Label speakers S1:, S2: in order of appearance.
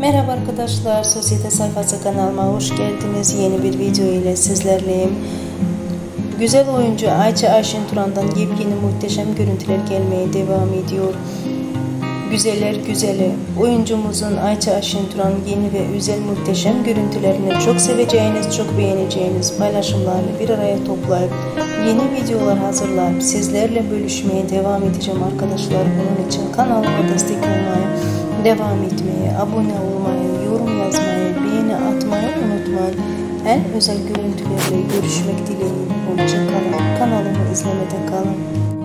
S1: Merhaba arkadaşlar, Sosyete Sayfası kanalıma hoş geldiniz. Yeni bir video ile sizlerleyim. Güzel oyuncu Ayça Ayşin Turan'dan yepyeni muhteşem görüntüler gelmeye devam ediyor. Güzeller güzeli, oyuncumuzun Ayça Ayşin Turan yeni ve özel muhteşem görüntülerini çok seveceğiniz, çok beğeneceğiniz paylaşımlarla bir araya toplayıp yeni videolar hazırlayıp sizlerle bölüşmeye devam edeceğim arkadaşlar. Bunun için kanalıma destek olmayı, devam etmeyi, abone olmayı, yorum yazmayı, beğeni atmayı unutmayın. En özel görüntülerle görüşmek dileğiyle. Hoşça kalın. Kanalımı izlemede kalın.